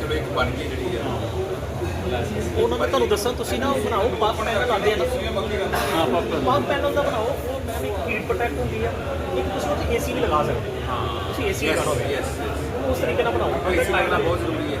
ਚਲੋ ਇੱਕ ਬਣ ਗਈ ਜਿਹੜੀ ਆ ਉਹਨਾਂ ਨੂੰ ਤੁਹਾਨੂੰ ਦੱਸਾਂ ਤੁਸੀਂ ਨਾ ਉਹ ਬਣਾਓ ਪੰਪ ਪੈਨਲ ਆਉਂਦੇ ਆ ਨਾ। ਹਾਂ ਪੰਪ ਪੈਨਲ। ਦਾ ਬਣਾਓ ਉਹ ਮੈਂ ਵੀ ਹੀਟ ਪ੍ਰੋਟੈਕਟ ਹੁੰਦੀ ਆ। ਇੱਕ ਤੁਸੀਂ ਉਹ ਏਸੀ ਵੀ ਲਗਾ ਸਕਦੇ ਹੋ। ਤੁਸੀਂ ਏਸੀ ਲਗਾਉਣਾ ਉਹਨੂੰ ਉਸ ਤਰੀਕੇ ਨਾਲ ਬਣਾਓ। ਇਸ ਲੱਗਣਾ ਬਹੁਤ ਜ਼ਰੂਰੀ ਹੈ।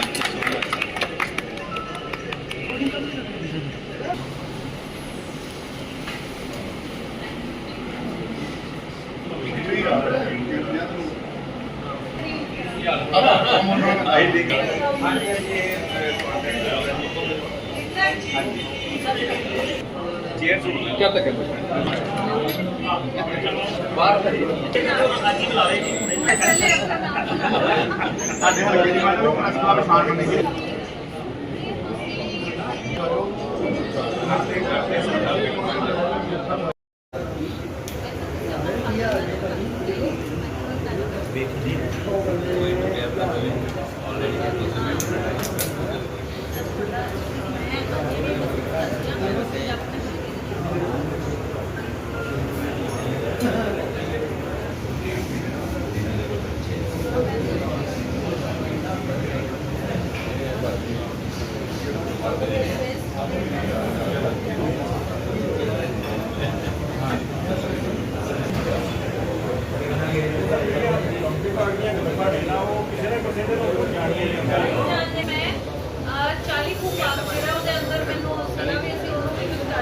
ਰੱਖ ਦਿਓ ਇੱਕ ਕੰਨਿਆ ਜਾਂਦੇ ਮੈਂ ਅਹ 40 ਕੁ ਪਾਸ ਜਿਹੜਾ ਉਹਦੇ ਅੰਦਰ ਮੈਨੂੰ ਸੀਗਾ ਵੀ ਅਸੀਂ ਉਹਨੂੰ ਵੀ ਕਰ ਲਈਏ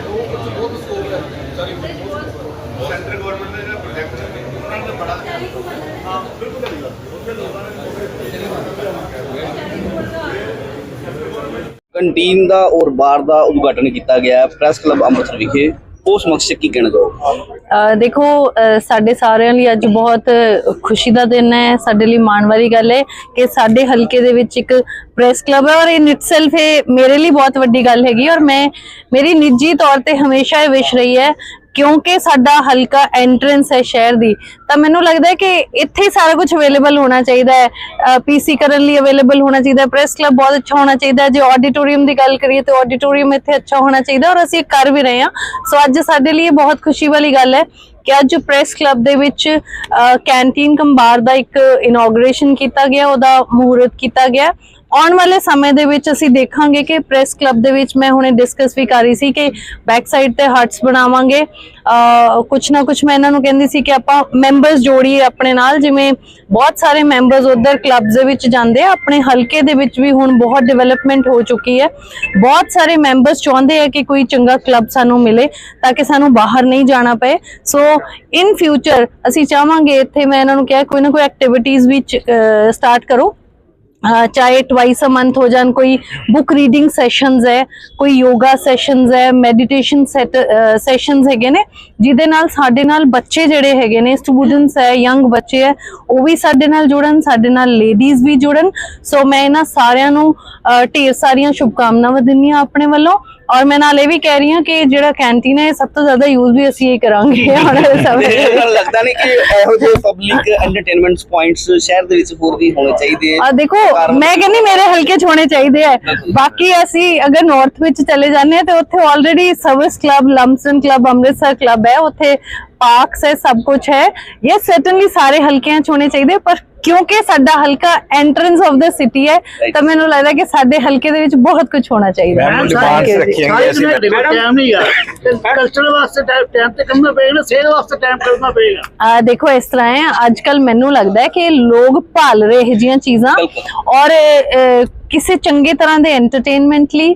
ਬਹੁਤ ਸਕੋਪ ਹੈ ਸੌਰੀ ਸੈਂਟਰ ਗਵਰਨਮੈਂਟ ਦਾ ਜਿਹੜਾ ਪ੍ਰੋਜੈਕਟ ਹੈ ਉਹਨਾਂ ਦਾ ਬੜਾ 40 ਕੁ ਬੰਦੇ ਕੰਟੀਨ ਦਾ ਔਰ ਬਾਰ ਦਾ ਉਦਘਾਟਨ ਕੀਤਾ ਗਿਆ ਪ੍ਰੈਸ ਕਲੱਬ ਅੰਮ੍ਰਿਤਸਰ ਵਿਖੇ। ਉਸ ਮਕਸਦ ਕੀ ਕਹਿਣਾ ਚਾਹੋਗੇ? ਦੇਖੋ ਸਾਡੇ ਸਾਰਿਆਂ ਲਈ ਅੱਜ ਬਹੁਤ ਖੁਸ਼ੀ ਦਾ ਦਿਨ ਹੈ। ਸਾਡੇ ਲਈ ਮਾਣ ਵਾਲੀ ਗੱਲ ਹੈ ਕਿ ਸਾਡੇ ਹਲਕੇ ਦੇ ਵਿੱਚ ਇੱਕ ਪ੍ਰੈਸ ਕਲੱਬ ਹੈ ਔਰ ਇਹ ਇਟਸੈਲਫ ਇਹ ਮੇਰੇ ਲਈ ਬਹੁਤ ਵੱਡੀ ਗੱਲ ਹੈਗੀ ਔਰ ਮੈਂ, ਮੇਰੀ ਨਿੱਜੀ ਤੌਰ ਤੇ ਹਮੇਸ਼ਾ ਇਹ ਵਿਸ਼ ਰਹੀ ਹੈ ਕਿਉਂਕਿ ਸਾਡਾ ਹਲਕਾ ਐਂਟਰੈਂਸ ਹੈ ਸ਼ਹਿਰ ਦੀ, ਤਾਂ ਮੈਨੂੰ ਲੱਗਦਾ ਹੈ ਕਿ ਇੱਥੇ ਸਾਰਾ ਕੁਝ ਅਵੇਲੇਬਲ ਹੋਣਾ ਚਾਹੀਦਾ ਹੈ। ਪੀਸੀ ਕਰਨ ਲਈ ਅਵੇਲੇਬਲ ਹੋਣਾ ਚਾਹੀਦਾ ਹੈ ਪ੍ਰੈਸ ਕਲੱਬ ਬਹੁਤ ਅੱਛਾ ਹੋਣਾ ਚਾਹੀਦਾ ਹੈ। ਜੇ ਆਡੀਟੋਰੀਅਮ ਦੀ ਗੱਲ ਕਰੀਏ ਤਾਂ ਆਡੀਟੋਰੀਅਮ ਇੱਥੇ ਅੱਛਾ ਹੋਣਾ ਚਾਹੀਦਾ ਔਰ ਅਸੀਂ ਕਰ ਵੀ ਰਹੇ ਹਾਂ। ਸੋ ਅੱਜ ਸਾਡੇ ਲਈ ਇਹ ਬਹੁਤ ਖੁਸ਼ੀ ਵਾਲੀ ਗੱਲ ਹੈ ਕਿ ਅੱਜ ਪ੍ਰੈਸ ਕਲੱਬ ਦੇ ਵਿੱਚ ਕੈਂਟੀਨ ਕੰਬਾਰ ਦਾ ਇੱਕ ਇਨੋਗ੍ਰੇਸ਼ਨ ਕੀਤਾ ਗਿਆ, ਉਹਦਾ ਮਹੂਰਤ ਕੀਤਾ ਗਿਆ। ਆਉਣ ਵਾਲੇ ਸਮੇਂ ਦੇ ਵਿੱਚ ਅਸੀਂ ਦੇਖਾਂਗੇ ਕਿ ਪ੍ਰੈਸ ਕਲੱਬ ਦੇ ਵਿੱਚ ਮੈਂ ਹੁਣੇ ਡਿਸਕਸ ਵੀ ਕਰ ਰਹੀ ਸੀ ਕਿ ਬੈਕ ਸਾਈਡ ਤੇ ਹਟਸ ਬਣਾਵਾਂਗੇ। ਅਹ, ਕੁਛ ਨਾ ਕੁਛ ਮੈਂ ਇਹਨਾਂ ਨੂੰ ਕਹਿੰਦੀ ਸੀ ਕਿ ਆਪਾਂ ਮੈਂਬਰਸ ਜੋੜੀਏ ਆਪਣੇ ਨਾਲ, ਜਿਵੇਂ ਬਹੁਤ ਸਾਰੇ ਮੈਂਬਰਸ ਉਧਰ ਕਲੱਬਸ ਦੇ ਵਿੱਚ ਜਾਂਦੇ ਆ, ਆਪਣੇ ਹਲਕੇ ਦੇ ਵਿੱਚ ਵੀ ਹੁਣ ਬਹੁਤ ਡਿਵੈਲਪਮੈਂਟ ਹੋ ਚੁੱਕੀ ਹੈ। ਬਹੁਤ ਸਾਰੇ ਮੈਂਬਰਸ ਚਾਹੁੰਦੇ ਆ ਕਿ ਕੋਈ ਚੰਗਾ ਕਲੱਬ ਸਾਨੂੰ ਮਿਲੇ ਤਾਂ ਕਿ ਸਾਨੂੰ ਬਾਹਰ ਨਹੀਂ ਜਾਣਾ ਪਏ। ਸੋ ਇਨ ਫਿਊਚਰ ਅਸੀਂ ਚਾਹਾਂਗੇ ਇੱਥੇ ਮੈਂ ਇਹਨਾਂ ਨੂੰ ਕਿਹਾ, ਕੋਈ ਨਾ ਕੋਈ ਐਕਟੀਵਿਟੀਜ਼ ਵੀ ਸਟਾਰਟ ਕਰੋ। ਅਹ ਚਾਹੇ ਟਵਾਈਸ ਅ ਮੰਥ ਹੋ ਜਾਣ ਕੋਈ ਬੁੱਕ ਰੀਡਿੰਗ ਸੈਸ਼ਨਸ ਹੈ ਕੋਈ ਯੋਗਾ ਸੈਸ਼ਨਸ ਹੈ ਮੈਡੀਟੇਸ਼ਨ ਸੈਸ਼ਨਸ ਹੈਗੇ ਨੇ ਜਿਹਦੇ ਨਾਲ ਸਾਡੇ ਨਾਲ ਬੱਚੇ ਜਿਹੜੇ ਹੈਗੇ ਨੇ ਸਟੂਡੈਂਟਸ ਹੈ ਯੰਗ ਬੱਚੇ ਹੈ ਉਹ ਵੀ ਸਾਡੇ ਨਾਲ ਜੁੜਨ ਸਾਡੇ ਨਾਲ ਲੇਡੀਜ਼ ਵੀ ਜੁੜਨ ਸੋ ਮੈਂ ਇਹਨਾਂ ਸਾਰਿਆਂ ਨੂੰ ਢੇਰ ਸਾਰੀਆਂ ਸ਼ੁਭਕਾਮਨਾਵਾਂ ਦਿੰਦੀ ਹਾਂ ਆਪਣੇ ਵੱਲੋਂ ਔਰ ਮੈਂ ਨਾਲ ਇਹ ਵੀ ਕਹਿ ਰਹੀ ਹਾਂ ਕਿ ਜਿਹੜਾ ਕੈਂਟੀਨ ਹੈ ਸਭ ਤੋਂ ਜ਼ਿਆਦਾ ਯੂਜ਼ ਵੀ ਅਸੀਂ ਇਹ ਕਰਾਂਗੇ ਆਉਣ ਵਾਲੇ ਸਮੇਂ ਦੇ ਵਿੱਚ ਤੁਹਾਨੂੰ ਲੱਗਦਾ ਨਹੀਂ ਕਿ ਇਹੋ ਜਿਹੇ ਪਬਲਿਕ ਐਂਟਰਟੇਨਮੈਂਟ ਪੁਆਇੰਟਸ ਸ਼ਹਿਰ ਦੇ ਵਿੱਚ ਹੋਰ ਵੀ ਹੋਣੇ ਚਾਹੀਦੇ ਆ। ਦੇਖੋ ਮੈਂ ਕਹਿੰਦੀ ਮੇਰੇ ਹਲਕੇ ਚ ਹੋਣੇ ਚਾਹੀਦੇ ਆ। ਬਾਕੀ ਅਸੀਂ ਅਗਰ ਨਾਰਥ ਵਿੱਚ ਚਲੇ ਜਾਂਦੇ ਆ ਤੇ ਉੱਥੇ already service club Lumsden club Amritsar club ਹੈ ਉੱਥੇ ਪਾਰਕਸ ਹੈ ਸਭ ਕੁਝ ਹੈ। ਇਹ ਸਰਟਨਲੀ ਸਾਰੇ ਹਲਕਿਆਂ ਚ ਹੋਣੇ ਚਾਹੀਦੇ ਪਰ ਕਿਉਂਕਿ ਸਾਡਾ ਹਲਕਾ ਐਂਟਰੈਂਸ ਆਫ ਦਾ ਸਿਟੀ ਹੈ ਤਾਂ ਮੈਨੂੰ ਲੱਗਦਾ ਕਿ ਸਾਡੇ ਹਲਕੇ ਦੇ ਵਿੱਚ ਬਹੁਤ ਕੁਝ ਹੋਣਾ ਚਾਹੀਦਾ ਹੈ। ਸਾਰੇ ਜਣੇ ਟਾਈਮ ਨਹੀਂ ਆ। ਕਸਟਮਰ ਵਾਸਤੇ ਟਾਈਮ ਤੇ ਕਰਨਾ ਪਏਗਾ ਨਾ ਸੇਲ ਵਾਸਤੇ ਟਾਈਮ ਕਰਨਾ ਪਏਗਾ। ਆ ਦੇਖੋ ਇਸ ਤਰ੍ਹਾਂ ਹੈ ਅੱਜ ਕੱਲ ਮੈਨੂੰ ਲੱਗਦਾ ਹੈ ਕਿ ਲੋਕ ਭਾਲ ਰਹੇ ਇਹ ਜੀਆਂ ਚੀਜ਼ਾਂ ਔਰ ਕਿਸੇ ਚੰਗੇ ਤਰ੍ਹਾਂ ਦੇ ਐਂਟਰਟੇਨਮੈਂਟ ਲਈ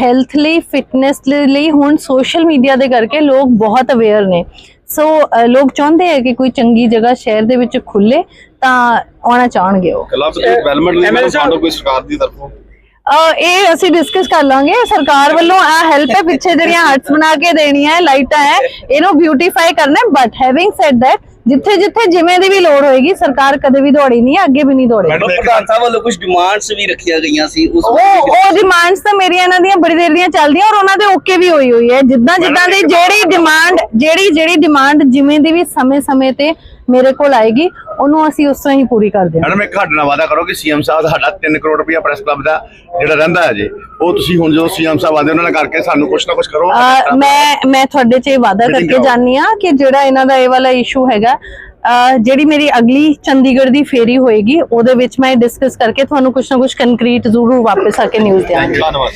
ਹੈਲਥ ਲਈ ਫਿਟਨੈਸ ਲਈ ਹੁਣ ਸੋਸ਼ਲ ਮੀਡੀਆ ਦੇ ਕਰਕੇ ਲੋਕ ਬਹੁਤ ਅਵੇਅਰ ਨੇ। ਸੋ ਲੋਕ ਚਾਹੁੰਦੇ ਆ ਕਿ ਕੋਈ ਚੰਗੀ ਜਗ੍ਹਾ ਸ਼ਹਿਰ ਦੇ ਵਿੱਚ ਖੁੱਲੇ ਤਾਂ ਆਉਣਾ ਚਾਹਣਗੇ ਉਹ। ਕਲੱਬ ਦੀ ਡਿਵੈਲਪਮੈਂਟ ਲਈ ਫੰਡ ਕੋਈ ਸਰਕਾਰ ਦੀ ਤਰਫੋਂ ਇਹ ਅਸੀਂ ਡਿਸਕਸ ਕਰ ਲਾਂਗੇ। ਸਰਕਾਰ ਵੱਲੋਂ ਆ ਹੈਲਪ ਹੈ ਪਿੱਛੇ ਜਿਹੜੀਆਂ ਹਟਸ ਬਣਾ ਕੇ ਦੇਣੀਆਂ ਹੈ ਲਾਈਟਾਂ ਹੈ ਇਹਨੂੰ ਬਿਊਟੀਫਾਈ ਕਰਨਾ ਹੈ। ਬਟ ਹੈਵਿੰਗ ਸੈਡ ਦੈਟ ਜਿੱਥੇ ਜਿੱਥੇ ਜਿਵੇਂ ਦੀ ਵੀ ਲੋੜ ਹੋਏਗੀ ਸਰਕਾਰ ਕਦੇ ਵੀ ਦੌੜੀ ਨਹੀਂ ਅੱਗੇ ਵੀ ਨਹੀਂ ਦੌੜੇਗੀ। ਮੈਡਮ ਪ੍ਰਧਾਨ ਸਾਹਿਬ ਵੱਲੋਂ ਕੁਝ ਡਿਮਾਂਡਸ ਵੀ ਰੱਖੀਆਂ ਗਈਆਂ ਸੀ ਉਸ ਉਹ ਉਹ ਡਿਮਾਂਡਸ ਤਾਂ ਮੇਰੀਆਂ ਇਹਨਾਂ ਦੀਆਂ ਬੜੀ ਦੇਰ ਦੀਆਂ ਚੱਲਦੀਆਂ ਔਰ ਉਹਨਾਂ ਦੇ ਓਕੇ ਵੀ ਹੋਈ ਹੋਈ ਹੈ। ਜਿੱਦਾਂ ਜਿੱਦਾਂ ਦੀ ਜਿਹੜੀ ਡਿਮਾਂਡ ਜਿਹੜੀ ਜਿਹੜੀ ਡਿਮਾਂਡ ਜਿਵੇਂ ਦੀ ਵੀ ਸਮੇਂ-ਸਮੇਂ ਤੇ ਮੇਰੇ ਕੋਲ ਆਏਗੀ ਉਹਨੂੰ ਅਸੀਂ ਉਸ ਤਰ੍ਹਾਂ ਹੀ ਪੂਰੀ ਕਰ ਦਿਆਂਗੇ। ਮੈਡਮ ਇੱਕ ਤੁਹਾਡੇ ਨਾਲ ਵਾਅਦਾ ਕਰੋ ਕਿ ਸੀਐਮ ਸਾਹਿਬ ਸਾਡਾ 3 ਕਰੋੜ ਰੁਪਇਆ ਪ੍ਰੈਸ ਕਲੱਬ ਦਾ ਜਿਹੜਾ ਰਹਿੰਦਾ ਹੈ ਜੀ ਉਹ ਤੁਸੀਂ ਹੁਣ ਜਦੋਂ ਸੀਐਮ ਸਾਹਿਬ ਆਉਂਦੇ ਉਹਨਾਂ ਨਾਲ ਕਰਕੇ ਸਾਨੂੰ ਕੁਝ ਨਾ ਕੁਝ ਕਰੋ। ਮੈਂ ਮੈਂ ਤੁਹਾਡੇ 'ਚ ਇਹ ਵਾਅਦਾ ਕਰਕੇ। ਜਾਨੀ ਆ ਕਿ ਜਿਹੜਾ ਇਹਨਾਂ ਦਾ ਇਹ ਵਾਲਾ ਇਸ਼ੂ ਹੈਗਾ ਜਿਹੜੀ ਮੇਰੀ ਅਗਲੀ ਚੰਡੀਗੜ੍ਹ ਦੀ ਫੇਰੀ ਹੋਏਗੀ ਉਹਦੇ ਵਿੱਚ ਮੈਂ ਡਿਸਕਸ ਕਰਕੇ ਤੁਹਾਨੂੰ ਕੁਝ ਨਾ ਕੁਝ ਕੰਕਰੀਟ ਜ਼ਰੂਰ ਵਾਪਸ ਆ ਕੇ ਨਿਊਜ਼ ਦਿਆਂਗੀ। ਧੰਨਵਾਦ।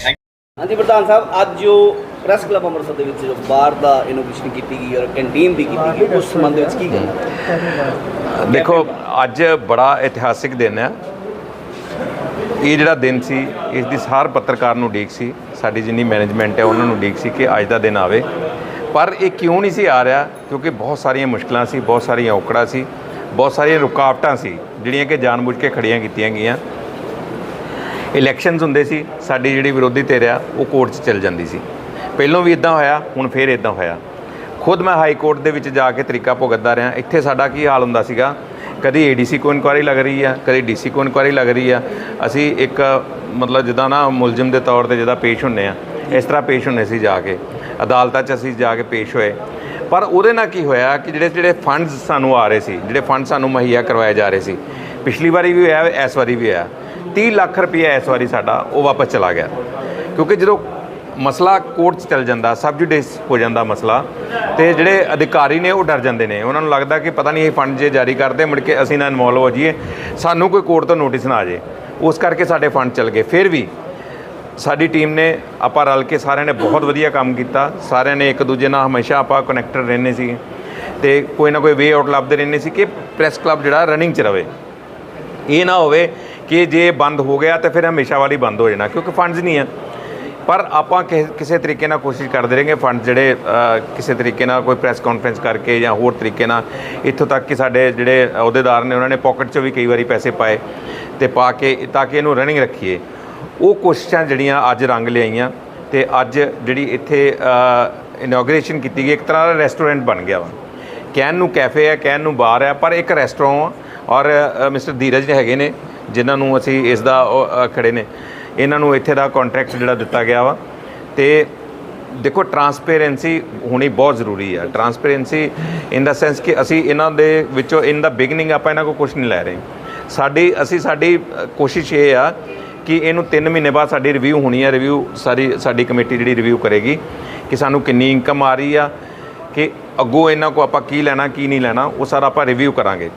ਹਾਂਜੀ ਪ੍ਰਧਾਨ ਸਾਹਿਬ ਅੱਜ ਜੋ ਪ੍ਰੈਸ ਕਲੱਬ ਅੰਮ੍ਰਿਤਸਰ ਦੇ ਵਿੱਚ ਜੋ ਬਾਰ ਦਾ ਇਨੋਵੇਸ਼ਨ ਕੀਤੀ ਗਈ ਔਰ ਕੈਂਟੀਨ ਵੀ ਕੀਤੀ ਗਈ, ਉਸ ਸੰਬੰਧ ਵਿੱਚ ਕੀ ਕਹਿਣਾ ਦੇਖੋ, ਅੱਜ ਬੜਾ ਇਤਿਹਾਸਿਕ ਦਿਨ ਹੈ। ਇਹ ਜਿਹੜਾ ਦਿਨ ਸੀ, ਇਸ ਦੀ ਸਾਰ ਪੱਤਰਕਾਰ ਨੂੰ ਉਡੀਕ ਸੀ, ਸਾਡੀ ਜਿੰਨੀ ਮੈਨੇਜਮੈਂਟ ਹੈ, ਉਹਨਾਂ ਨੂੰ ਉਡੀਕ ਸੀ ਕਿ ਅੱਜ ਦਾ ਦਿਨ ਆਵੇ। ਪਰ ਇਹ ਕਿਉਂ ਨਹੀਂ ਸੀ ਆ ਰਿਹਾ? ਕਿਉਂਕਿ ਬਹੁਤ ਸਾਰੀਆਂ ਮੁਸ਼ਕਲਾਂ ਸੀ, ਬਹੁਤ ਸਾਰੀਆਂ ਔਕੜਾਂ ਸੀ, ਬਹੁਤ ਸਾਰੀਆਂ ਰੁਕਾਵਟਾਂ ਸੀ, ਜਿਹੜੀਆਂ ਕਿ ਜਾਣਬੁੱਝ ਕੇ ਖੜੀਆਂ ਕੀਤੀਆਂ ਗਈਆਂ। ਇਲੈਕਸ਼ਨਸ ਹੁੰਦੇ ਸੀ, ਸਾਡੀ ਜਿਹੜੀ ਵਿਰੋਧੀ ਧਿਰ ਆ, ਉਹ ਕੋਰਟ 'ਚ ਚੱਲ ਜਾਂਦੀ ਸੀ। ਪਹਿਲਾਂ ਵੀ ਇਦਾਂ ਹੋਇਆ, ਹੁਣ ਫੇਰ ਇਦਾਂ ਹੋਇਆ। ਖੁਦ ਮੈਂ ਹਾਈ ਕੋਰਟ ਦੇ ਵਿੱਚ ਜਾ ਕੇ ਤਰੀਕਾ ਭੁਗਤਦਾ ਰਿਹਾ। ਇੱਥੇ ਸਾਡਾ ਕੀ ਹਾਲ ਹੁੰਦਾ ਸੀਗਾ? ਕਦੀ ਏਡੀਸੀ ਕੋ ਇਨਕੁਆਇਰੀ ਲੱਗ ਰਹੀ ਆ, ਕਦੀ ਡੀਸੀ ਕੋ ਇਨਕੁਆਇਰੀ ਲੱਗ ਰਹੀ ਆ। ਅਸੀਂ ਇੱਕ, ਮਤਲਬ ਜਿੱਦਾਂ ਨਾ ਮੁਲਜ਼ਮ ਦੇ ਤੌਰ ਤੇ ਜਿੱਦਾਂ ਪੇਸ਼ ਹੁੰਨੇ ਆ, ਇਸ ਤਰ੍ਹਾਂ ਪੇਸ਼ ਹੁੰਨੇ ਸੀ ਜਾ ਕੇ। ਅਦਾਲਤਾਂ 'ਚ ਅਸੀਂ ਜਾ ਕੇ ਪੇਸ਼ ਹੋਏ। ਪਰ ਉਹਦੇ ਨਾਲ ਕੀ ਹੋਇਆ ਕਿ ਜਿਹੜੇ ਜਿਹੜੇ ਫੰਡਸ ਸਾਨੂੰ ਆ ਰਹੇ ਸੀ, ਜਿਹੜੇ ਫੰਡ ਸਾਨੂੰ ਮੁਹੱਈਆ ਕਰਵਾਏ ਜਾ ਰਹੇ ਸੀ, ਪਿਛਲੀ ਵਾਰੀ ਵੀ ਹੋਇਆ, ਇਸ ਵਾਰੀ ਵੀ ਹੋਇਆ। 30 ਲੱਖ ਰੁਪਏ ਇਸ ਵਾਰੀ ਸਾਡਾ ਉਹ ਵਾਪਸ ਚਲਾ ਗਿਆ। ਕਿਉਂਕਿ ਜਦੋਂ ਮਸਲਾ ਕੋਰਟ 'ਚ ਚੱਲ ਜਾਂਦਾ ਸਬਜੂਡਿਸ ਹੋ ਜਾਂਦਾ ਮਸਲਾ ਤੇ ਜਿਹੜੇ ਅਧਿਕਾਰੀ ਨੇ ਉਹ ਡਰ ਜਾਂਦੇ ਨੇ। ਉਹਨਾਂ ਨੂੰ ਲੱਗਦਾ ਕਿ ਪਤਾ ਨਹੀਂ ਇਹ ਫੰਡ ਜੇ ਜਾਰੀ ਕਰਦੇ, ਮੁੜ ਕੇ ਅਸੀਂ ਨਾ ਇਨਵੋਲਵ ਹੋ ਜਾਈਏ, ਸਾਨੂੰ ਕੋਈ ਕੋਰਟ ਤੋਂ ਨੋਟਿਸ ਨਾ ਆ ਜਾਏ। ਉਸ ਕਰਕੇ ਸਾਡੇ ਫੰਡ ਚੱਲ ਗਏ। ਫਿਰ ਵੀ ਸਾਡੀ ਟੀਮ ਨੇ, ਆਪਾਂ ਰਲ ਕੇ ਸਾਰਿਆਂ ਨੇ ਬਹੁਤ ਵਧੀਆ ਕੰਮ ਕੀਤਾ। ਸਾਰਿਆਂ ਨੇ ਇੱਕ ਦੂਜੇ ਨਾਲ ਹਮੇਸ਼ਾ ਆਪਾਂ ਕਨੈਕਟਡ ਰਹਿੰਦੇ ਸੀ ਤੇ ਕੋਈ ਨਾ ਕੋਈ ਵੇ ਆਊਟ ਲੱਭਦੇ ਰਹਿੰਦੇ ਸੀ ਕਿ ਪ੍ਰੈਸ ਕਲੱਬ ਜਿਹੜਾ ਰਨਿੰਗ 'ਚ ਰਵੇ। ਇਹ ਨਾ ਹੋਵੇ ਕਿ ਜੇ ਬੰਦ ਹੋ ਗਿਆ ਤਾਂ ਫਿਰ ਹਮੇਸ਼ਾ ਵਾਲੀ ਬੰਦ ਹੋ ਜਾਣਾ, ਕਿਉਂਕਿ ਫੰਡਸ ਨਹੀਂ ਆ। ਪਰ ਆਪਾਂ ਕਿਸੇ ਕਿਸੇ ਤਰੀਕੇ ਨਾਲ ਕੋਸ਼ਿਸ਼ ਕਰਦੇ ਰਹਾਂਗੇ ਫੰਡ ਜਿਹੜੇ ਕਿਸੇ ਤਰੀਕੇ ਨਾਲ ਕੋਈ ਪ੍ਰੈਸ ਕਾਨਫਰੰਸ ਕਰਕੇ ਜਾਂ ਹੋਰ ਤਰੀਕੇ ਨਾਲ ਇੱਥੋਂ ਤੱਕ ਕਿ ਸਾਡੇ ਜਿਹੜੇ ਅਹੁਦੇਦਾਰ ਨੇ ਉਹਨਾਂ ਨੇ ਪਾਕਟ 'ਚੋਂ ਵੀ ਕਈ ਵਾਰੀ ਪੈਸੇ ਪਾਏ ਤੇ ਪਾ ਕੇ ਤਾਂ ਕਿ ਇਹਨੂੰ ਰਨਿੰਗ ਰੱਖੀਏ। ਉਹ ਕੋਸ਼ਿਸ਼ਾਂ ਜਿਹੜੀਆਂ ਅੱਜ ਰੰਗ ਲਿਆਈਆਂ ਤੇ ਅੱਜ ਜਿਹੜੀ ਇੱਥੇ ਇਨੋਗਰੇਸ਼ਨ ਕੀਤੀ ਗਈ ਇੱਕ ਤਰ੍ਹਾਂ ਦਾ ਰੈਸਟੋਰੈਂਟ ਬਣ ਗਿਆ ਵਾ। ਕਹਿਣ ਨੂੰ ਕੈਫੇ ਹੈ ਕਹਿਣ ਨੂੰ ਬਾਰ ਹੈ ਪਰ ਇੱਕ ਰੈਸਟੋਰੈਂਟ ਔਰ ਮਿਸਟਰ ਧੀਰਜ ਹੈਗੇ ਨੇ ਜਿਨ੍ਹਾਂ ਨੂੰ ਅਸੀਂ ਇਸ ਦਾ ਉਹ, ਅ, ਖੜੇ ਨੇ। ਇਹਨਾਂ ਨੂੰ ਇੱਥੇ ਦਾ ਕੰਟਰੈਕਟ ਜਿਹੜਾ ਦਿੱਤਾ ਗਿਆ ਵਾ। ਤੇ ਦੇਖੋ ਟਰਾਂਸਪੇਰੈਂਸੀ ਹੋਣੀ ਬਹੁਤ ਜ਼ਰੂਰੀ ਆ। ਟਰਾਂਸਪੇਰੈਂਸੀ ਇਨ ਦਾ ਸੈਂਸ ਕਿ ਅਸੀਂ ਇਹਨਾਂ ਦੇ ਵਿੱਚੋਂ ਇਨ ਦਾ ਬਿਗਨਿੰਗ ਆਪਾਂ ਇਹਨਾਂ ਕੋਲ ਕੁਝ ਨਹੀਂ ਲੈ ਰਹੇ। ਸਾਡੀ, ਅਸੀਂ ਸਾਡੀ ਕੋਸ਼ਿਸ਼ ਇਹ ਆ ਕਿ ਇਹਨੂੰ 3 ਮਹੀਨੇ ਬਾਅਦ ਸਾਡੀ ਰਿਵਿਊ ਹੋਣੀ ਆ। ਰਿਵਿਊ ਸਾਰੀ, ਸਾਡੀ ਕਮੇਟੀ ਜਿਹੜੀ ਰਿਵਿਊ ਕਰੇਗੀ ਕਿ ਸਾਨੂੰ ਕਿੰਨੀ ਇਨਕਮ ਆ ਰਹੀ ਆ, ਕਿ ਅੱਗੋਂ ਇਹਨਾਂ ਕੋ ਆਪਾਂ ਕੀ ਲੈਣਾ, ਕੀ ਨਹੀਂ ਲੈਣਾ, ਉਹ ਸਾਰਾ ਆਪਾਂ ਰਿਵਿਊ ਕਰਾਂਗੇ।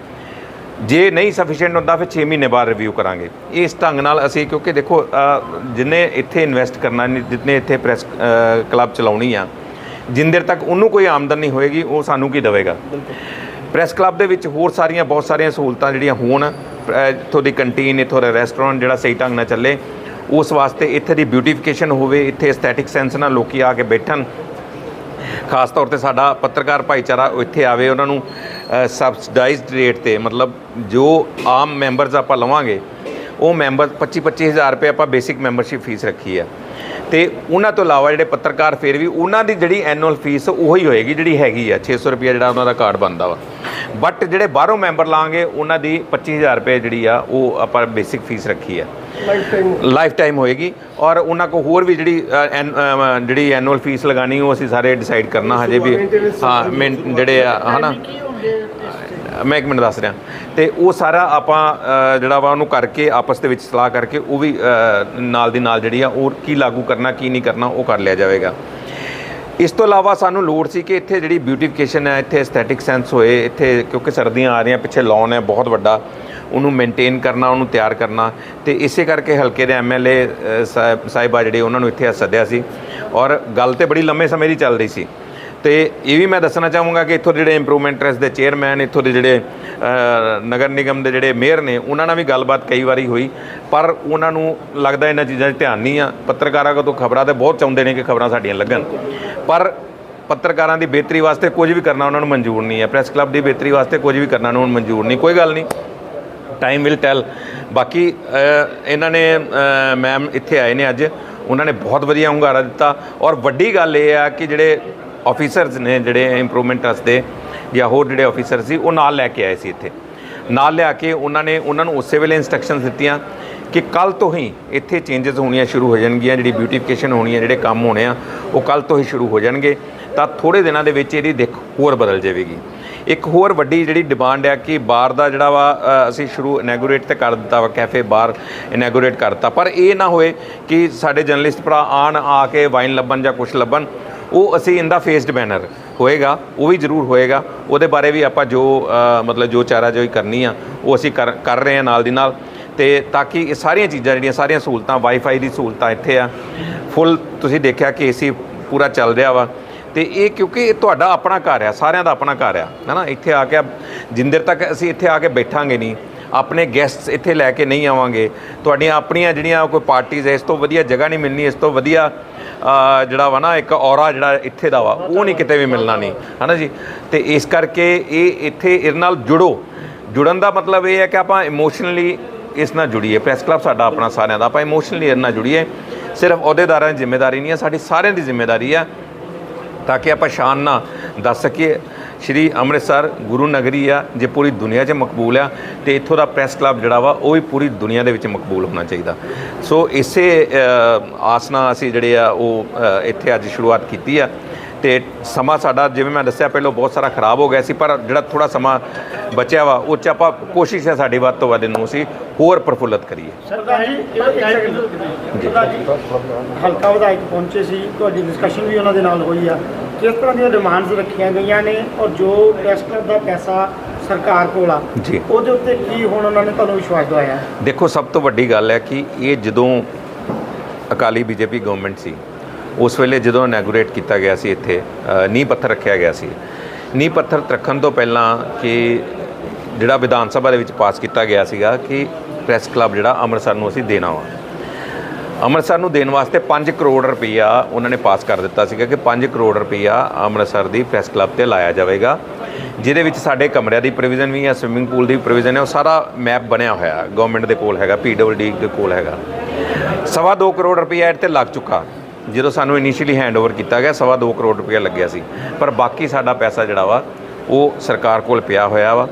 ਜੇ ਨਹੀਂ ਸਫੀਸ਼ੀਐਂਟ ਹੁੰਦਾ ਫਿਰ 6 ਮਹੀਨੇ ਬਾਅਦ ਰਿਵਿਊ ਕਰਾਂਗੇ। ਇਸ ਢੰਗ ਨਾਲ ਅਸੀਂ ਕਿਉਂਕਿ ਦੇਖੋ ਜਿੰਨੇ ਇੱਥੇ ਇਨਵੈਸਟ ਕਰਨਾ ਜਿੰਨੇ ਇੱਥੇ ਪ੍ਰੈਸ ਕਲੱਬ ਚਲਾਉਣੀ ਆ ਜਿੰਨ ਦੇਰ ਤੱਕ ਉਹਨੂੰ ਕੋਈ ਆਮਦਨ ਨਹੀਂ ਹੋਏਗੀ ਉਹ ਸਾਨੂੰ ਕੀ ਦੇਵੇਗਾ? ਪ੍ਰੈਸ ਕਲੱਬ ਦੇ ਵਿੱਚ ਹੋਰ ਸਾਰੀਆਂ ਬਹੁਤ ਸਾਰੀਆਂ ਸਹੂਲਤਾਂ ਜਿਹੜੀਆਂ ਹੋਣ ਇੱਥੋਂ ਦੀ ਕੰਟੀਨ ਇੱਥੋਂ ਦਾ ਰੈਸਟੋਰੈਂਟ ਜਿਹੜਾ ਸਹੀ ਢੰਗ ਨਾਲ ਚੱਲੇ ਉਸ ਵਾਸਤੇ ਇੱਥੇ ਦੀ ਬਿਊਟੀਫਿਕੇਸ਼ਨ ਹੋਵੇ ਇੱਥੇ ਐਸਥੈਟਿਕ ਸੈਂਸ ਨਾਲ ਲੋਕੀ ਆ ਕੇ ਬੈਠਣ ਖਾਸ ਤੌਰ ਤੇ ਸਾਡਾ ਪੱਤਰਕਾਰ ਭਾਈਚਾਰਾ ਇੱਥੇ ਆਵੇ, ਉਹਨਾਂ ਨੂੰ ਸਬਸਿਡਾਈਜ਼ਡ ਰੇਟ ਤੇ, ਮਤਲਬ ਜੋ ਆਮ ਮੈਂਬਰਸ ਆਪਾਂ ਲਵਾਂਗੇ, ਉਹ ਮੈਂਬਰ 25 25000 ਰੁਪਏ ਆਪਾਂ ਬੇਸਿਕ ਮੈਂਬਰਸ਼ਿਪ ਫੀਸ ਰੱਖੀ ਆ। ਤੇ ਉਹਨਾਂ ਤੋਂ ਇਲਾਵਾ ਜਿਹੜੇ ਪੱਤਰਕਾਰ ਫਿਰ ਵੀ, ਉਹਨਾਂ ਦੀ ਜਿਹੜੀ ਐਨੂਅਲ ਫੀਸ ਉਹੀ ਹੋਏਗੀ, ਜਿਹੜੀ ਹੈਗੀ ਆ 600 ਰੁਪਏ ਜਿਹੜਾ ਉਹਨਾਂ ਦਾ ਕਾਰਡ ਬਣਦਾ ਵਾ। ਬਟ ਜਿਹੜੇ ਬਾਹਰੋਂ ਮੈਂਬਰ ਲਾਂਗੇ, ਉਹਨਾਂ ਦੀ 25000 ਰੁਪਏ ਜਿਹੜੀ ਆ, ਉਹ ਆਪਾਂ ਬੇਸਿਕ ਫੀਸ ਰੱਖੀ ਆ। ਲਾਈਫ ਟਾਈਮ ਹੋਏਗੀ ਔਰ ਉਹਨਾਂ ਕੋ ਹੋਰ ਵੀ ਜਿਹੜੀ ਜਿਹੜੀ ਐਨੂਅਲ ਫੀਸ ਲਗਾਣੀ ਉਹ ਅਸੀਂ ਸਾਰੇ ਡਿਸਾਈਡ ਕਰਨਾ ਹਜੇ ਵੀ। ਹਾਂ ਜਿਹੜੇ ਆ ਹਨਾ? ਮੈਂ ਇੱਕ ਮਿੰਟ ਦੱਸ ਰਿਹਾ। ਤੇ ਉਹ ਸਾਰਾ ਆਪਾਂ ਜਿਹੜਾ ਵਾ ਉਹਨੂੰ ਕਰਕੇ ਆਪਸ ਦੇ ਵਿੱਚ ਸਲਾਹ ਕਰਕੇ ਉਹ ਵੀ ਨਾਲ ਦੀ ਨਾਲ ਜਿਹੜੀ ਆ ਉਹ ਕੀ ਲਾਗੂ ਕਰਨਾ ਕੀ ਨਹੀਂ ਕਰਨਾ ਉਹ ਕਰ ਲਿਆ ਜਾਵੇਗਾ। ਇਸ ਤੋਂ ਇਲਾਵਾ ਸਾਨੂੰ ਲੋੜ ਸੀ ਕਿ ਇੱਥੇ ਜਿਹੜੀ ਬਿਊਟੀਫਿਕੇਸ਼ਨ ਹੈ ਇੱਥੇ ਐਸਥੈਟਿਕ ਸੈਂਸ ਹੋਏ ਇੱਥੇ ਕਿਉਂਕਿ ਸਰਦੀਆਂ ਆ ਰਹੀਆਂ ਪਿੱਛੇ ਲਾਉਣ ਹੈ ਬਹੁਤ ਵੱਡਾ। ਉਹਨੂੰ ਮੇਨਟੇਨ ਕਰਨਾ, ਉਹਨੂੰ ਤਿਆਰ ਕਰਨਾ। ਤੇ ਇਸੇ ਕਰਕੇ ਹਲਕੇ ਦੇ ਐਮਐਲਏ ਸਾਹਿਬਾ ਜਿਹੜੇ ਉਹਨਾਂ ਨੂੰ ਇੱਥੇ ਸੱਦਿਆ ਸੀ। ਔਰ ਗੱਲ ਤੇ ਬੜੀ ਲੰਮੇ ਸਮੇਂ ਦੀ ਚੱਲ ਰਹੀ ਸੀ। ਤੇ ਇਹ ਵੀ ਮੈਂ ਦੱਸਣਾ ਚਾਹੂੰਗਾ ਕਿ ਇੱਥੋਂ ਦੇ ਜਿਹੜੇ ਇੰਪਰੂਵਮੈਂਟ ਟਰਸਟ ਦੇ ਚੇਅਰਮੈਨ ਇੱਥੋਂ ਦੇ ਜਿਹੜੇ ਨਗਰ ਨਿਗਮ ਦੇ ਜਿਹੜੇ ਮੇਅਰ ਨੇ, ਉਹਨਾਂ ਨਾਲ ਵੀ ਗੱਲਬਾਤ ਕਈ ਵਾਰੀ ਹੋਈ। ਪਰ ਉਹਨਾਂ ਨੂੰ ਲੱਗਦਾ ਇਹਨਾਂ ਚੀਜ਼ਾਂ 'ਚ ਧਿਆਨ ਨਹੀਂ ਆ। ਪੱਤਰਕਾਰਾਂ ਕੋਲ ਖਬਰਾਂ ਤੇ ਬਹੁਤ ਚਾਹੁੰਦੇ ਨੇ ਕਿ ਖਬਰਾਂ ਸਾਡੀਆਂ ਲੱਗਣ। ਪਰ ਪੱਤਰਕਾਰਾਂ ਦੀ ਬਿਹਤਰੀ ਵਾਸਤੇ ਕੁਝ ਵੀ ਕਰਨਾ ਉਹਨਾਂ ਨੂੰ ਮਨਜ਼ੂਰ ਨਹੀਂ ਹੈ। ਪ੍ਰੈਸ ਕਲੱਬ ਦੀ ਬਿਹਤਰੀ ਵਾਸਤੇ ਕੁਝ ਵੀ ਕਰਨਾ ਉਹਨਾਂ ਨੂੰ ਮਨਜ਼ੂਰ ਨਹੀਂ। ਕੋਈ ਗੱਲ ਨਹੀਂ। ਟਾਈਮ ਵਿਲ ਟੈਲ ਬਾਕੀ ਇਹਨਾਂ ਨੇ ਮੈਮ ਇੱਥੇ ਆਏ ਨੇ ਅੱਜ। ਉਹਨਾਂ ਨੇ ਬਹੁਤ ਵਧੀਆ ਹੁੰਗਾਰਾ ਦਿੱਤਾ। ਔਰ ਵੱਡੀ ਗੱਲ ਇਹ ਆ ਕਿ ਜਿਹੜੇ ਆਫੀਸਰਸ ਨੇ, ਜਿਹੜੇ ਇੰਪਰੂਵਮੈਂਟ ਟਰਸਟ ਦੇ, ਜਾਂ ਹੋਰ ਜਿਹੜੇ ਆਫੀਸਰ ਸੀ, ਉਹ ਨਾਲ ਲੈ ਕੇ ਆਏ ਸੀ ਇੱਥੇ। ਨਾਲ ਲਿਆ ਕੇ ਉਹਨਾਂ ਨੇ, ਉਹਨਾਂ ਨੂੰ ਉਸੇ ਵੇਲੇ ਇਨਸਟਰਕਸ਼ਨਸ ਦਿੱਤੀਆਂ ਕਿ ਕੱਲ ਤੋਂ ਹੀ ਇੱਥੇ ਚੇਂਜਸ ਹੋਣੀਆਂ ਸ਼ੁਰੂ ਹੋ ਜਾਣਗੀਆਂ, ਜਿਹੜੀ ਬਿਊਟੀਫਿਕੇਸ਼ਨ ਹੋਣੀ ਹੈ ਜਿਹੜੇ ਕੰਮ ਹੋਣੇ ਆ, ਉਹ ਕੱਲ ਤੋਂ ਹੀ ਸ਼ੁਰੂ ਹੋ ਜਾਣਗੇ। ਤਾਂ ਥੋੜੇ ਦਿਨਾਂ ਦੇ ਵਿੱਚ ਇਹਦੀ ਦਿੱਖ ਹੋਰ ਬਦਲ ਜਾਵੇਗੀ। ਇੱਕ ਹੋਰ ਵੱਡੀ ਜਿਹੜੀ ਡਿਮਾਂਡ ਹੈ ਕਿ ਬਾਰ ਦਾ ਜਿਹੜਾ ਵਾ ਅਸੀਂ ਸ਼ੁਰੂ ਇਨੈਗੋਰੇਟ ਤੇ ਕਰ ਦਿੱਤਾ ਵਾ ਕੈਫੇ ਬਾਰ ਇਨੈਗੋਰੇਟ ਕਰ ਦਿੱਤਾ। ਪਰ ਇਹ ਨਾ ਹੋਏ ਕਿ ਸਾਡੇ ਜਰਨਲਿਸਟ ਭਰਾ ਆਣ, ਆ ਕੇ ਵਾਈਨ ਲੱਭਣ ਜਾਂ ਕੁਝ ਲੱਭਣ, ਉਹ ਅਸੀਂ ਇਹਦਾ ਫੇਸਡ ਬੈਨਰ ਹੋਏਗਾ, ਉਹ ਵੀ ਜ਼ਰੂਰ ਹੋਏਗਾ। ਉਹਦੇ ਬਾਰੇ ਵੀ ਆਪਾਂ ਜੋ ਮਤਲਬ ਜੋ ਚਾਰਾ ਜੋਈ ਕਰਨੀ ਆ, ਉਹ ਅਸੀਂ ਕਰ ਕਰ ਰਹੇ ਹਾਂ ਨਾਲ ਦੀ ਨਾਲ। ਤੇ ਤਾਂ ਕਿ ਇਹ ਸਾਰੀਆਂ ਚੀਜ਼ਾਂ ਜਿਹੜੀਆਂ, ਸਾਰੀਆਂ ਸਹੂਲਤਾਂ ਵਾਈਫਾਈ ਦੀ ਸਹੂਲਤਾਂ ਇੱਥੇ ਆ। ਫੁੱਲ ਤੁਸੀਂ ਦੇਖਿਆ ਕਿ ਏਸੀ ਪੂਰਾ ਚੱਲ ਰਿਹਾ ਵਾ। ਤੇ ਇਹ ਕਿਉਂਕਿ ਇਹ ਤੁਹਾਡਾ ਆਪਣਾ ਘਰ ਆ, ਸਾਰਿਆਂ ਦਾ ਆਪਣਾ ਘਰ ਆ, ਹੈਨਾ? ਇੱਥੇ ਆ ਕੇ ਜਿੰਦਰ ਤੱਕ ਅਸੀਂ ਇੱਥੇ ਆ ਕੇ ਬੈਠਾਂਗੇ ਨਹੀਂ, ਆਪਣੇ ਗੈਸਟਸ ਇੱਥੇ ਲੈ ਕੇ ਨਹੀਂ ਆਵਾਂਗੇ, ਤੁਹਾਡੀਆਂ ਆਪਣੀਆਂ ਜਿਹੜੀਆਂ ਕੋਈ ਪਾਰਟੀਆਂ ਇਸ ਤੋਂ ਵਧੀਆ ਜਗ੍ਹਾ ਨਹੀਂ ਮਿਲਣੀ, ਇਸ ਤੋਂ ਵਧੀਆ ਜਿਹੜਾ ਵਾ ਨਾ, ਇੱਕ ਔਰਾ ਜਿਹੜਾ ਇੱਥੇ ਦਾ ਵਾ, ਉਹ ਨਹੀਂ ਕਿਤੇ ਵੀ ਮਿਲਣਾ ਨਹੀਂ, ਹਨਾ ਜੀ? ਤੇ ਇਸ ਕਰਕੇ ਇਹ ਇੱਥੇ ਇਹਦੇ ਨਾਲ ਜੁੜੋ। ਜੁੜਨ ਦਾ ਮਤਲਬ ਇਹ ਹੈ ਕਿ ਆਪਾਂ ਇਮੋਸ਼ਨਲੀ ਇਸ ਨਾਲ ਜੁੜੀਏ ਪ੍ਰੈਸ ਕਲੱਬ ਸਾਡਾ ਆਪਣਾ ਸਾਰਿਆਂ ਦਾ, ਆਪਾਂ ਇਮੋਸ਼ਨਲੀ ਇਹਦੇ ਨਾਲ ਜੁੜੀਏ। ਸਿਰਫ ਅਹੁਦੇਦਾਰਾਂ ਦੀ ਜ਼ਿੰਮੇਵਾਰੀ ਨਹੀਂ ਹੈ, ਸਾਡੀ ਸਾਰਿਆਂ ਦੀ ਜ਼ਿੰਮੇਵਾਰੀ ਆ ਤਾਂ ਕਿ ਆਪਾਂ ਸ਼ਾਨ ਨਾਲ ਦੱਸ ਸਕੀਏ ਸ਼੍ਰੀ ਅੰਮ੍ਰਿਤਸਰ ਗੁਰੂ ਨਗਰੀ ਆ ਜੇ ਪੂਰੀ ਦੁਨੀਆ 'ਚ ਮਕਬੂਲ ਆ ਤੇ ਇੱਥੋਂ ਦਾ ਪ੍ਰੈਸ ਕਲੱਬ ਜਿਹੜਾ ਵਾ ਉਹ ਵੀ ਪੂਰੀ ਦੁਨੀਆ ਦੇ ਵਿੱਚ ਮਕਬੂਲ ਹੋਣਾ ਚਾਹੀਦਾ ਸੋ ਇਸੇ ਆਸਨਾ ਅਸੀਂ ਜਿਹੜੇ ਆ ਉਹ ਇੱਥੇ ਅੱਜ ਸ਼ੁਰੂਆਤ ਕੀਤੀ ਆ ਤੇ ਸਮਾਂ ਸਾਡਾ ਜਿਵੇਂ ਮੈਂ ਦੱਸਿਆ ਪਹਿਲਾਂ ਬਹੁਤ ਸਾਰਾ ਖਰਾਬ ਹੋ ਗਿਆ ਸੀ ਪਰ ਜਿਹੜਾ ਥੋੜਾ ਸਮਾਂ ਬਚਿਆ ਵਾ ਉਹ 'ਚ ਆਪਾਂ ਕੋਸ਼ਿਸ਼ ਹੈ ਸਾਡੀ ਵੱਧ ਤੋਂ ਵੱਧ ਇਹਨੂੰ ਅਸੀਂ ਹੋਰ ਪ੍ਰਫੁੱਲਤ ਕਰੀਏ। ਸਰਦਾਰ ਜੀ ਸਰਦਾਰ ਜੀ ਹਲਕਾ ਵਿਧਾਇਕ ਪਹੁੰਚੇ ਸੀ ਤੁਹਾਡੀ ਡਿਸਕਸ਼ਨ ਵੀ ਉਹਨਾਂ ਦੇ ਨਾਲ ਹੋਈ ਆ। ਕਿਸ ਤਰ੍ਹਾਂ ਦੀਆਂ ਡਿਮਾਂਡਸ ਰੱਖੀਆਂ ਗਈਆਂ ਨੇ ਔਰ ਜੋ ਪ੍ਰੈਸ ਕਲੱਬ ਦਾ ਪੈਸਾ ਸਰਕਾਰ ਕੋਲ ਆ ਜੀ। ਉਹਦੇ ਉੱਤੇ ਕੀ ਹੁਣ ਉਹਨਾਂ ਨੇ ਤੁਹਾਨੂੰ ਵਿਸ਼ਵਾਸ ਦਵਾਇਆ? ਦੇਖੋ ਸਭ ਤੋਂ ਵੱਡੀ ਗੱਲ ਹੈ ਕਿ ਇਹ ਜਦੋਂ ਅਕਾਲੀ ਬੀਜੇਪੀ ਗਵਰਨਮੈਂਟ ਸੀ ਉਸ ਵੇਲੇ ਜਦੋਂ ਇਨੈਗੋਰੇਟ ਕੀਤਾ ਗਿਆ ਸੀ ਇੱਥੇ ਨੀਂਹ ਪੱਥਰ ਰੱਖਿਆ ਗਿਆ ਸੀ। ਨੀਂਹ ਪੱਥਰ ਰੱਖਣ ਤੋਂ ਪਹਿਲਾਂ ਕਿ ਜਿਹੜਾ ਵਿਧਾਨ ਸਭਾ ਦੇ ਵਿੱਚ ਪਾਸ ਕੀਤਾ ਗਿਆ ਸੀਗਾ ਕਿ ਪ੍ਰੈਸ ਕਲੱਬ ਜਿਹੜਾ ਅੰਮ੍ਰਿਤਸਰ ਨੂੰ ਅਸੀਂ ਦੇਣਾ ਵਾ। ਅੰਮ੍ਰਿਤਸਰ ਨੂੰ ਦੇਣ ਵਾਸਤੇ 5 ਕਰੋੜ ਰੁਪਈਆ ਉਹਨਾਂ ਨੇ ਪਾਸ ਕਰ ਦਿੱਤਾ ਸੀਗਾ ਕਿ 5 ਕਰੋੜ ਰੁਪਈਆ ਅੰਮ੍ਰਿਤਸਰ ਦੀ ਪ੍ਰੈਸ ਕਲੱਬ ਤੇ ਲਾਇਆ ਜਾਵੇਗਾ, ਜਿਹਦੇ ਵਿੱਚ ਸਾਡੇ ਕਮਰਿਆਂ ਦੀ ਪ੍ਰੋਵੀਜ਼ਨ ਵੀ ਹੈ ਸਵਿਮਿੰਗ ਪੂਲ ਦੀ ਪ੍ਰੋਵੀਜ਼ਨ ਹੈ ਉਹ ਸਾਰਾ ਮੈਪ ਬਣਿਆ ਹੋਇਆ। ਹੈ ਗਵਰਨਮੈਂਟ ਦੇ ਕੋਲ ਹੈਗਾ ਪੀਡਬਲਡੀ ਦੇ ਕੋਲ ਹੈਗਾ। ਸਵਾ ਦੋ ਕਰੋੜ ਰੁਪਈਆ ਇਹ ਤੇ ਲੱਗ ਚੁੱਕਾ। ਜਦੋਂ ਸਾਨੂੰ ਇਨੀਸ਼ੀਅਲੀ ਹੈਂਡਓਵਰ ਕੀਤਾ ਗਿਆ, ਸਵਾ ਦੋ ਕਰੋੜ ਰੁਪਈਆ ਲੱਗਿਆ ਸੀ। ਪਰ ਬਾਕੀ ਸਾਡਾ ਪੈਸਾ ਜਿਹੜਾ ਵਾ, ਉਹ ਸਰਕਾਰ ਕੋਲ ਪਿਆ ਹੋਇਆ ਵਾ।